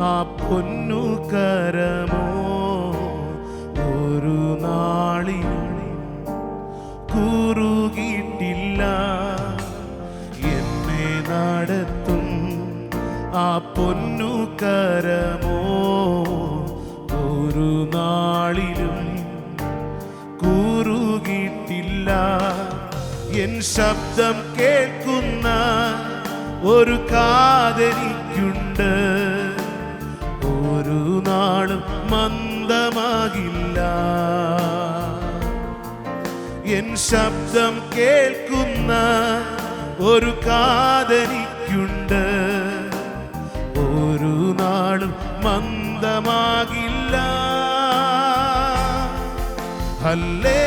ആ പൊന്നു കരമോ? ഒരു നാളിലും കുറുകിയിട്ടില്ല എന്നെ നടത്തും ആ പൊന്നു കരമോ? ഒരു നാളിലും കൂറുകിട്ടില്ല. എൻ ശബ്ദം കേൾക്കുന്ന ഒരു കാതനിക്കുണ്ട് ഒരു നാളും മന്ദമാകില്ല. എൻ ശബ്ദം കേൾക്കുന്ന ഒരു കാതനിക്കുണ്ട് ഒരു നാളും മന്ദമാകില്ല. ഹല്ലേ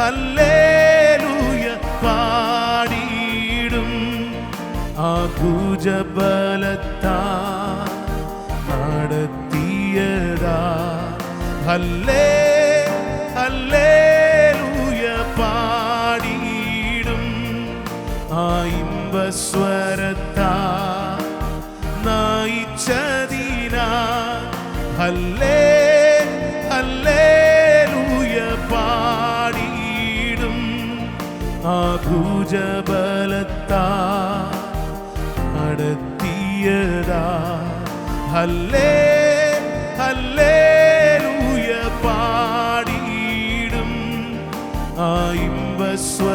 ഹല്ലേലൂയ പാടിയിടും ആ ഭുജബലത്താ ഹല്ലേ ഹല്ലേലൂയ പാടിയിടും ആ ഇമ്പസ്വരത്താ നയിച്ചതിനാ ആ ഭുജബലത്താ നടത്തിയതാ. ഹല്ലേ ആ ഇമ്പസ്വരത്താ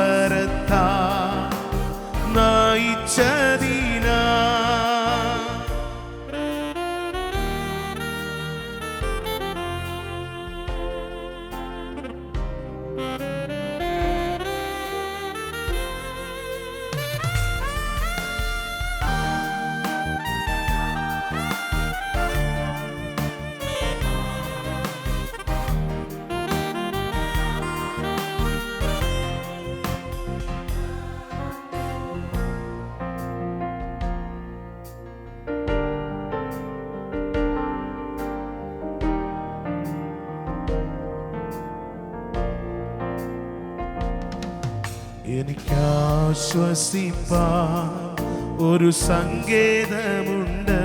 എനിക്കാശ്വസിപ്പാൻ ഒരു സങ്കേതമുണ്ട്.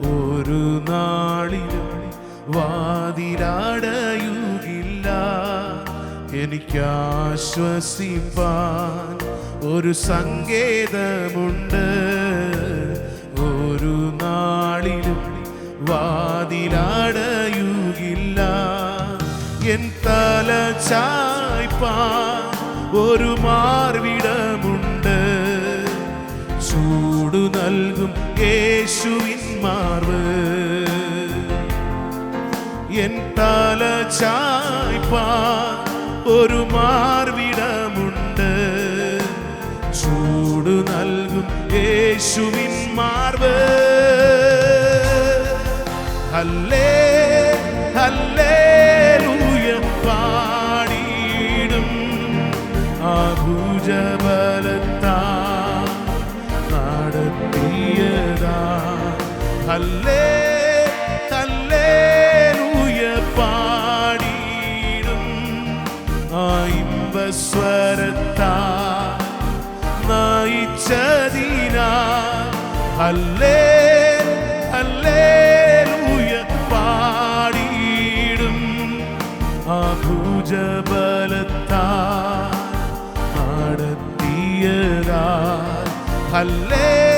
ഒരു നാളിലും വാതിലാടയുകില്ല. എനിക്കാശ്വസിപ്പാൻ ഒരു സങ്കേതമുണ്ട്. ഒരു നാളിലും വാതിലാടയുകില്ല. എൻ തല ചായ്പാൻ ഒരു മാർവിടമുണ്ട്. ചൂടു നൽകും യേശുവിൻ മാർവ്. എൻ തല ചായ്പാ ഒരു മാർവിടമുണ്ട്. ചൂടു നൽകും യേശുവിൻ മാർവ്. ഹല്ലേ ഹല്ലേലൂയ പാടിയിടും ആ ഭുജബലത്താ നടത്തിയതാ. ആ ഇമ്പസ്വരത്താ നയിച്ചതിനാ ഹല്ലേ നടത്തിയതാ ഹല്ലേ